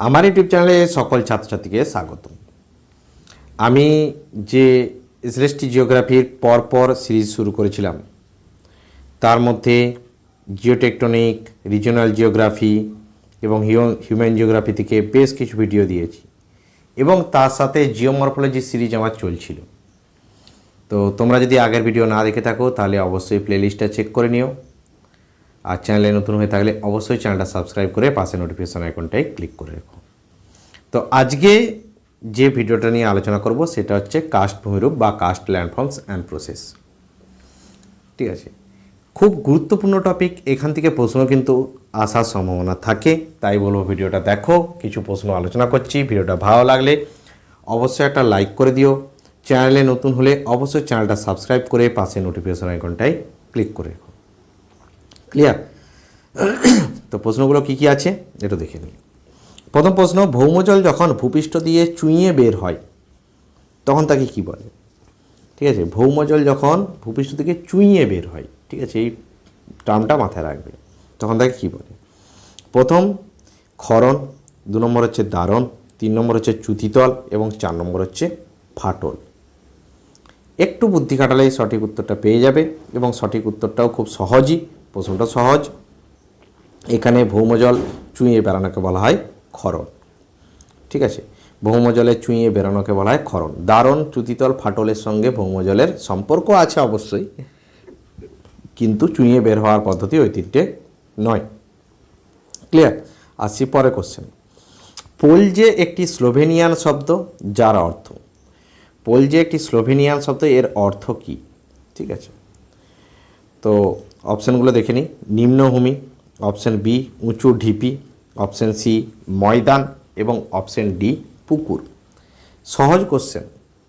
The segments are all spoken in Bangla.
আমার ইউটিউব চ্যানেলে সকল ছাত্রছাত্রীকে স্বাগত আমি যে এসএসটি জিওগ্রাফির পরপর সিরিজ শুরু করেছিলাম, তার মধ্যে জিওটেকটনিক, রিজিওনাল জিওগ্রাফি এবং হিউম্যান জিওগ্রাফি থেকে বেশ কিছু ভিডিও দিয়েছি এবং তার সাথে জিওমরফোলজি সিরিজ আমার চলছিল। তো তোমরা যদি আগের ভিডিও না দেখে থাকো, তাহলে অবশ্যই প্লেলিস্টটা চেক করে নিও। আর চ্যানেলে নতুন হয়ে থাকলে অবশ্যই চ্যানেলটা সাবস্ক্রাইব করে পাশে নোটিফিকেশন আইকনটাই ক্লিক করে রেখো। তো আজকে যে ভিডিওটা নিয়ে আলোচনা করব সেটা হচ্ছে কাস্ট ভূমিরূপ বা কাস্ট ল্যান্ডফর্মস অ্যান্ড প্রসেস ঠিক আছে? খুব গুরুত্বপূর্ণ টপিক এখান থেকে প্রশ্ন কিন্তু আসার সম্ভাবনা থাকে, তাই বলব ভিডিওটা দেখো, কিছু প্রশ্ন আলোচনা করছি, ভিডিওটা ভালো লাগলে অবশ্যই একটা লাইক করে দিও। চ্যানেলে নতুন হলে অবশ্যই চ্যানেলটা সাবস্ক্রাইব করে পাশে নোটিফিকেশন আইকনটাই ক্লিক করে ক্লিয়ার তো প্রশ্নগুলো কি কি আছে? এটা দেখে নিই। প্রথম প্রশ্ন, ভৌমজল যখন ভূপৃষ্ঠ দিয়ে চুইয়ে বের হয়, তখন তাকে কি বলে? ঠিক আছে, ভৌমজল যখন ভূপৃষ্ঠ থেকে চুইয়ে বের হয়, ঠিক আছে, এই টার্মটা মাথায় রাখবে, তখন তাকে কি বলে? প্রথম, ক্ষরণ, দু নম্বর হচ্ছে দারণ, তিন নম্বর হচ্ছে চুতিতল এবং চার নম্বর হচ্ছে ফাটল। একটু বুদ্ধি খাটালেই সঠিক উত্তরটা পেয়ে যাবে, এবং সঠিক উত্তরটাও খুব সহজই প্রশ্নটা সহজ। এখানে ভৌমজল চুঁইয়ে বেড়ানোকে বলা হয় ক্ষরণ। ঠিক আছে? ভৌমজলে চুঁইয়ে বেরোনোকে বলা হয় ক্ষরণ। দারণ চুতিতল ফাটলের সঙ্গে ভৌমজলের সম্পর্ক আছে অবশ্যই। কিন্তু চুঁইয়ে বের হওয়ার পদ্ধতি ওই তিনটে নয়। ক্লিয়ার আসছি পরে কোশ্চেন পোলজে একটি স্লোভেনিয়ান শব্দ, যার অর্থ? পোলজে একটি স্লোভেনিয়ান শব্দ, এর অর্থ কি? ঠিক আছে? তো অপশানগুলো দেখে নিই। নিম্নভূমি, অপশান বি উঁচু ঢিপি, অপশান সি ময়দান এবং অপশান ডি পুকুর। সহজ কোশ্চেন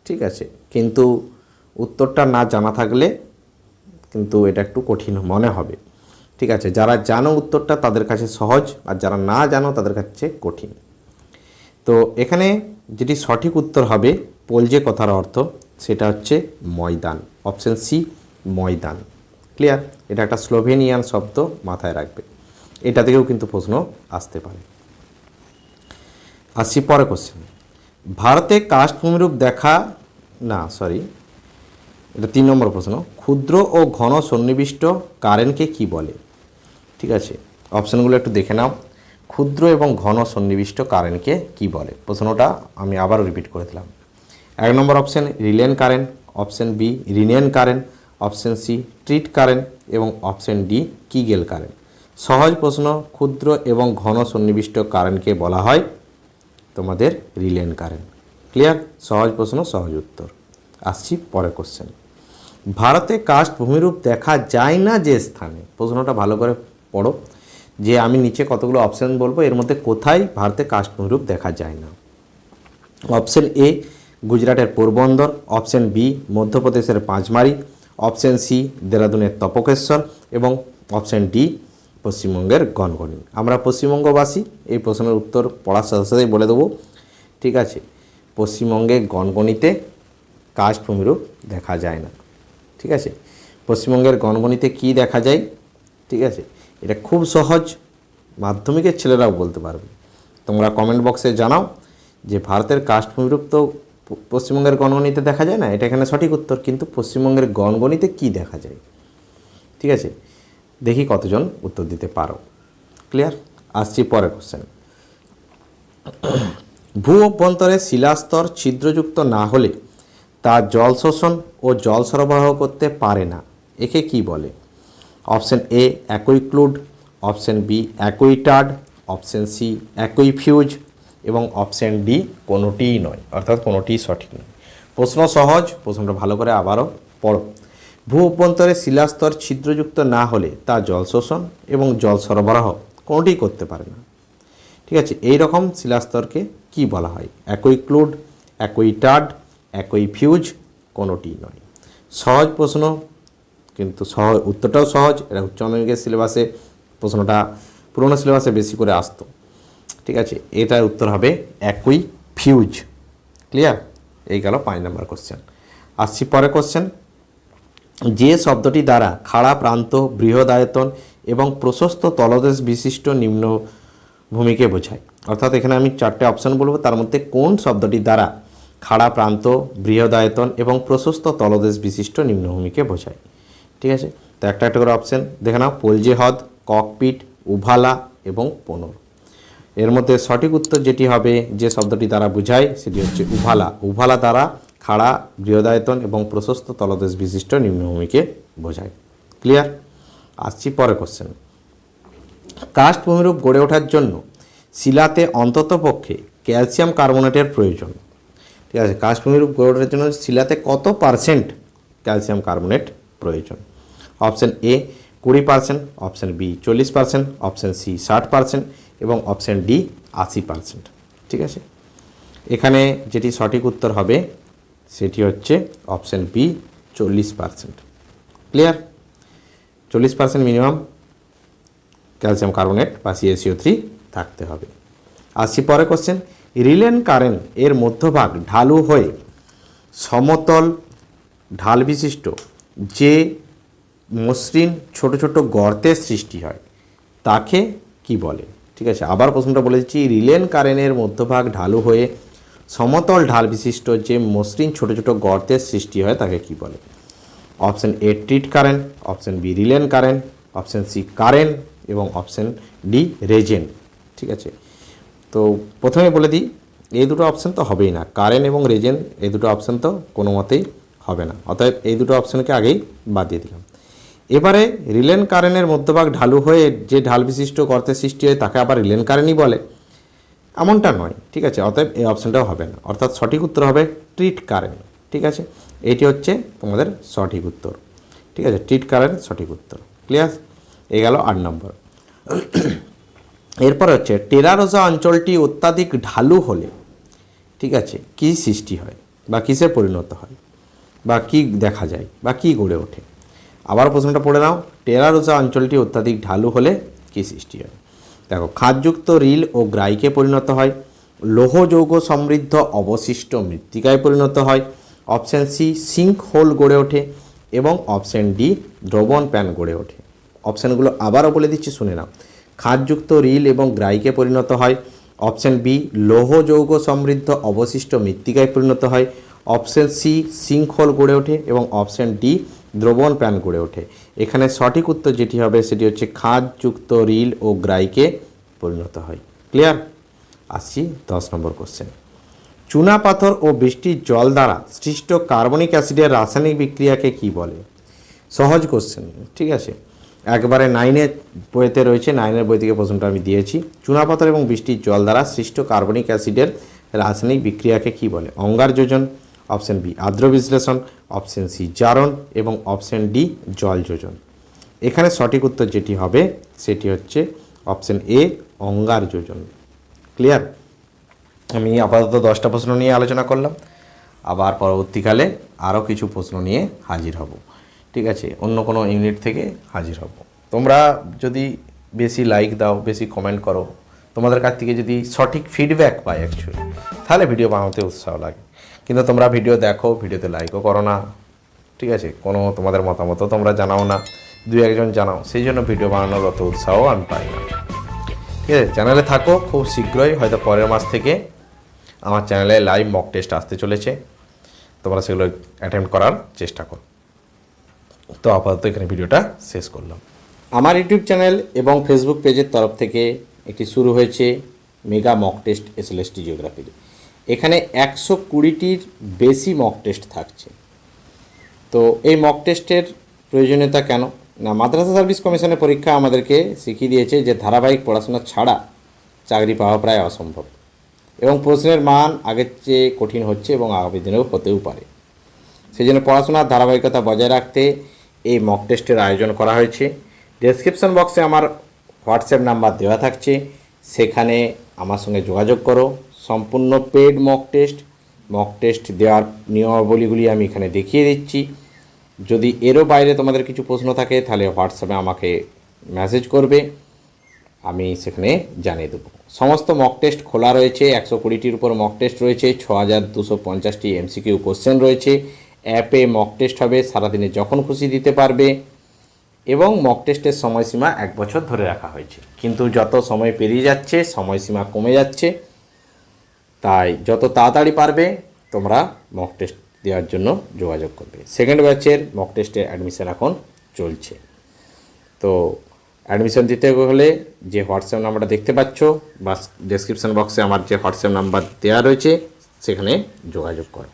ঠিক আছে? কিন্তু উত্তরটা না জানা থাকলে কিন্তু এটা একটু কঠিন মনে হবে। ঠিক আছে, যারা জানো উত্তরটা তাদের কাছে সহজ, আর যারা না জানো তাদের কাছে কঠিন। তো এখানে যেটি সঠিক উত্তর হবে পোলজে কথার অর্থ, সেটা হচ্ছে ময়দান, অপশান সি ময়দান। ক্লিয়ার এটা একটা স্লোভেনিয়ান শব্দ মাথায় রাখবে। এটা থেকেও কিন্তু প্রশ্ন আসতে পারে। আসছি পরে কোশ্চেন ভারতে কাস্ট ভূমিরূপ দেখা, না সরি এটা তিন নম্বর প্রশ্ন। ক্ষুদ্র ও ঘন সন্নিবিষ্ট কারেন্টকে কি বলে? ঠিক আছে অপশানগুলো একটু দেখে নাও। ক্ষুদ্র এবং ঘন সন্নিবিষ্ট কারেন্টকে কি বলে? প্রশ্নটা আমি আবারও রিপিট করে দিলাম। এক নম্বর option রিলেন current option B Reunion current option C, treat current এবং অপশান ডি, কিগেল কারেন্ট সহজ প্রশ্ন, ক্ষুদ্র এবং ঘন সন্নিবিষ্ট কারেন্টকে বলা হয়। তোমাদের রিলেন কারেন্ট ক্লিয়ার? সহজ প্রশ্ন, সহজ উত্তর। আসছি পরে কোশ্চেন ভারতে কাস্ট ভূমিরূপ দেখা যায় না যে স্থানে। প্রশ্নটা ভালো করে পড়ো। যে আমি নিচে কতগুলো অপশান বলব, এর মধ্যে কোথায় ভারতে কাস্ট ভূমিরূপ দেখা যায় না? অপশন এ, গুজরাটের পোরবন্দর। অপশন বি, মধ্যপ্রদেশের পাঁচমারি। অপশন সি, দেরাদুনের তপকেশ্বর এবং অপশন ডি, পশ্চিমবঙ্গের গনগনি আমরা পশ্চিমবঙ্গবাসী, এই প্রশ্নের উত্তর পড়ার সাথে সাথেই বলে দেবো। ঠিক আছে, পশ্চিমবঙ্গে গনগনিতে কাস্ট ভূমিরূপ দেখা যায় না। ঠিক আছে, পশ্চিমবঙ্গের গণগণিতে কি দেখা যায়? ঠিক আছে, এটা খুব সহজ, মাধ্যমিকের ছেলেরাও বলতে পারবে। তোমরা কমেন্ট বক্সে জানাও যে ভারতের কাস্ট ভূমিরূপ তো পশ্চিমবঙ্গের গণগণিতে দেখা যায় না? এটা এখানে সঠিক উত্তর, কিন্তু পশ্চিমবঙ্গের গণগণিতে কি দেখা যায়? ঠিক আছে? দেখি কতজন উত্তর দিতে পারো। ক্লিয়ার আসছি পরের কোশ্চেন ভূ অভ্যন্তরে শিলাস্তর ছিদ্রযুক্ত না হলে তা জল শোষণ ও জল সরবরাহ করতে পারে না। একে কি বলে? Option A aquiclude, option B aquitard option C aquifuge এবং অপশন ডি কোনোটিই নয়, অর্থাৎ কোনোটিই সঠিক নয়। প্রশ্ন সহজ, প্রশ্নটা ভালো করে আবারও পড়ো। ভূ অভ্যন্তরে শিলাস্তর ছিদ্রযুক্ত না হলে তা জল শোষণ এবং জল সরবরাহ কোনোটিই করতে পারে না। ঠিক আছে এই রকম শিলাস্তরকে কি বলা হয়? অ্যাকুইক্লুড একই ফিউজ কোনোটি নয়। সহজ প্রশ্ন, কিন্তু সহজ উত্তরটাও সহজ। এটা উচ্চ মাধ্যমিকের সিলেবাসে। প্রশ্নটা পুরোনো সিলেবাসে বেশি করে আসতো। ঠিক আছে? এটার উত্তর হবে অ্যাকুই ফিউজ ক্লিয়ার এই গেল পাঁচ নম্বর কোশ্চেন আসছি পরে কোশ্চেন যে শব্দটি দ্বারা খাড়া প্রান্ত বৃহদায়তন এবং প্রশস্ত তলদেশ বিশিষ্ট নিম্ন ভূমিকে বোঝায়। অর্থাৎ এখানে আমি চারটে অপশন বলব। তার মধ্যে কোন শব্দটি দ্বারা খাড়া প্রান্ত বৃহদায়তন এবং প্রশস্ত তলদেশ বিশিষ্ট নিম্নভূমিকে বোঝায়? ঠিক আছে? তো একটা একটা করে অপশন দেখে নাও। পলজে হ্রদ ককপিট উভালা এবং পনর। এর মধ্যে সঠিক উত্তর যেটি হবে যে শব্দটি তারা বোঝায়, সেটি হচ্ছে উভালা। উভালা দ্বারা খাড়া, বৃহদায়তন এবং প্রশস্ত তলদেশ বিশিষ্ট নিম্নভূমিকে বোঝায়। ক্লিয়ার আসছি পরে কোশ্চেন কাস্ট ভূমিরূপ গড়ে ওঠার জন্য শিলাতে অন্ততপক্ষে ক্যালসিয়াম কার্বোনেটের প্রয়োজন। ঠিক আছে কাস্ট ভূমিরূপ গড়ে ওঠার জন্য শিলাতে কত পার্সেন্ট ক্যালসিয়াম কার্বোনেট প্রয়োজন? অপশন এ কুড়ি পার্সেন্ট, অপশন বি চল্লিশ পার্সেন্ট, অপশন সি ষাট পার্সেন্ট এবং অপশন ডি আশি পার্সেন্ট ঠিক আছে? এখানে যেটি সঠিক উত্তর হবে, সেটি হচ্ছে অপশন বি চল্লিশ পার্সেন্ট ক্লিয়ার চল্লিশ পার্সেন্ট মিনিমাম ক্যালসিয়াম কার্বনেট বা C A C O three থাকতে হবে। আসছি পরে কোশ্চেন রিলেন কারেন্ট এর মধ্যভাগ ঢালু হয়ে সমতল ঢাল বিশিষ্ট যে মসৃণ ছোট ছোট গর্তের সৃষ্টি হয়, তাকে কি বলে? ঠিক আছে। আবার প্রশ্নটা বলে দিচ্ছি, রিলেন কারেনের মধ্যভাগ ঢালু হয়ে সমতল ঢাল বিশিষ্ট যে মসৃণ ছোট ছোট গর্তের সৃষ্টি হয় তাকে কি বলে? অপশন এ ট্রিট কারেন্ট অপশন বি রিলেন কারেন্ট অপশন সি কারেন্ট এবং অপশন ডি রেজেন। ঠিক আছে? তো প্রথমে বলে দিই, এই দুটো অপশন তো হবেই না। কারেন্ট এবং রেজেন, এই দুটো অপশন তো কোনো মতেই হবে না। অতএব এই দুটো অপশনকে আগেই বাদ দিয়ে দিলাম। এবারে রিলেন কারেনের মধ্যভাগ ঢালু হয়ে যে ঢাল বিশিষ্ট গর্তের সৃষ্টি হয়, তাকে আবার রিলেন কারেন্টই বলে। এমনটা নয়, ঠিক আছে? অতএব এই অপশানটাও হবে না। অর্থাৎ সঠিক উত্তর হবে ট্রিট কারেন্ট ঠিক আছে? এটি হচ্ছে তোমাদের সঠিক উত্তর, ঠিক আছে? ট্রিট কারেন্ট সঠিক উত্তর ক্লিয়ার এ গেল আট নম্বর। এরপর হচ্ছে টেরারোজা অঞ্চলটি অত্যাধিক ঢালু হলে, ঠিক আছে, কী সৃষ্টি হয়? বা কিসে পরিণত হয়? বা কি দেখা যায়? বা কি গড়ে ওঠে? আবার প্রশ্নটা পড়ে নাও। টেরারোজা অঞ্চলটি অত্যাধিক ঢালু হলে কী সৃষ্টি হয়? দেখো, খাদযুক্ত রিল ও গ্রাইকে পরিণত হয়। লৌহ যৌগ সমৃদ্ধ অবশিষ্ট মৃত্তিকায় পরিণত হয়। অপশান সি সিঙ্ক হোল গড়ে ওঠে এবং অপশান ডি, দ্রবণ প্যান গড়ে ওঠে। অপশানগুলো আবারও বলে দিচ্ছি, শুনে নাও। খাদযুক্ত রিল এবং গ্রাইকে পরিণত হয়। অপশান বি, লৌহ যৌগ সমৃদ্ধ অবশিষ্ট মৃত্তিকায় পরিণত হয়। অপশান সি, সিঙ্কহোল গড়ে ওঠে এবং অপশান ডি দ্রবণ প্যান গড়ে ওঠে। এখানে সঠিক উত্তর যেটি হবে সেটি হচ্ছে খাদযুক্ত রিল ও গ্রাইকে পরিণত হয়। ক্লিয়ার আসছি দশ নম্বর কোশ্চেন চুনা পাথর ও বৃষ্টির জল দ্বারা সৃষ্ট কার্বনিক অ্যাসিডের রাসায়নিক বিক্রিয়াকে কি বলে? সহজ কোশ্চেন ঠিক আছে? একবারে নাইনের বইতে রয়েছে নাইনের বই থেকে প্রশ্নটা আমি দিয়েছি। চুনাপাথর এবং বৃষ্টির জল দ্বারা সৃষ্ট কার্বনিক অ্যাসিডের রাসায়নিক বিক্রিয়াকে কি বলে? অঙ্গার যোজন। অপশন বি আর্দ্র বিশ্লেষণ, অপশন সি জারণ এবং অপশন ডি জল যোজন। এখানে সঠিক উত্তর যেটি হবে সেটি হচ্ছে অপশন এ, অঙ্গার যোজন। ক্লিয়ার? আমি আপাতত দশটা প্রশ্ন নিয়ে আলোচনা করলাম। আবার পরবর্তীকালে আরও কিছু প্রশ্ন নিয়ে হাজির হব। ঠিক আছে, অন্য কোনো ইউনিট থেকে হাজির হব। তোমরা যদি বেশি লাইক দাও, বেশি কমেন্ট করো, তোমাদের কাছ থেকে যদি সঠিক ফিডব্যাক পাই অ্যাকচুয়ালি তাহলে ভিডিও বানাতে উৎসাহ লাগে। কিন্তু তোমরা ভিডিও দেখো ভিডিওতে লাইকও করো না। ঠিক আছে? কোনো তোমাদের মতামতও তোমরা জানাও না। দুই একজন জানাও। সেই জন্য ভিডিও বানানোর অত উৎসাহ আমি পাই না। ঠিক আছে? চ্যানেলে থাকো, খুব শীঘ্রই, হয়তো পরের মাস থেকে আমার চ্যানেলে লাইভ মক টেস্ট আসতে চলেছে। তোমরা সেগুলো অ্যাটেম্প করার চেষ্টা করো। তো আপাতত এখানে ভিডিওটা শেষ করলাম। আমার ইউটিউব চ্যানেল এবং ফেসবুক পেজের তরফ থেকে একটি শুরু হয়েছে মেগা মক টেস্ট এসএলএসটি জিওগ্রাফির এখানে একশো কুড়িটির বেশি মক টেস্ট থাকছে। তো এই মক টেস্টের প্রয়োজনীয়তা কেন? না, মাদ্রাসা সার্ভিস কমিশনের পরীক্ষা আমাদেরকে শিখিয়ে দিয়েছে যে ধারাবাহিক পড়াশোনা ছাড়া চাকরি পাওয়া প্রায় অসম্ভব এবং প্রশ্নের মান আগের চেয়ে কঠিন হচ্ছে এবং আগামী দিনেও হতেও পারে। সেই জন্য পড়াশোনার ধারাবাহিকতা বজায় রাখতে এই মক টেস্টের আয়োজন করা হয়েছে। ডেসক্রিপশন বক্সে আমার হোয়াটসঅ্যাপ নাম্বার দেওয়া থাকছে। সেখানে আমার সঙ্গে যোগাযোগ করো। সম্পূর্ণ paid mock test mock test দেওয়ার নিয়মাবলীগুলি আমি এখানে দেখিয়ে দিচ্ছি। যদি এরও বাইরে তোমাদের কিছু প্রশ্ন থাকে, তাহলে হোয়াটসঅ্যাপে আমাকে মেসেজ করবে, আমি সেখানে জানিয়ে দেবো। সমস্ত মক টেস্ট খোলা রয়েছে, একশো কুড়িটির উপর মক টেস্ট রয়েছে, ছ হাজার দুশো পঞ্চাশটি এমসিকিউ কোশ্চেন রয়েছে। অ্যাপে মক টেস্ট হবে, সারাদিনে যখন খুশি দিতে পারবে এবং মক টেস্টের সময়সীমা এক বছর ধরে রাখা হয়েছে। কিন্তু যত সময় পেরিয়ে যাচ্ছে, সময়সীমা কমে যাচ্ছে। তাই যত তাড়াতাড়ি পারবে, তোমরা মক টেস্ট দেওয়ার জন্য যোগাযোগ করবে। সেকেন্ড ব্যাচের মক টেস্টে অ্যাডমিশান এখন চলছে। তো অ্যাডমিশন দিতে হলে যে হোয়াটসঅ্যাপ নাম্বারটা দেখতে পাচ্ছ, বা ডেসক্রিপশন বক্সে আমার যে হোয়াটসঅ্যাপ নাম্বার দেওয়া রয়েছে, সেখানে যোগাযোগ করো।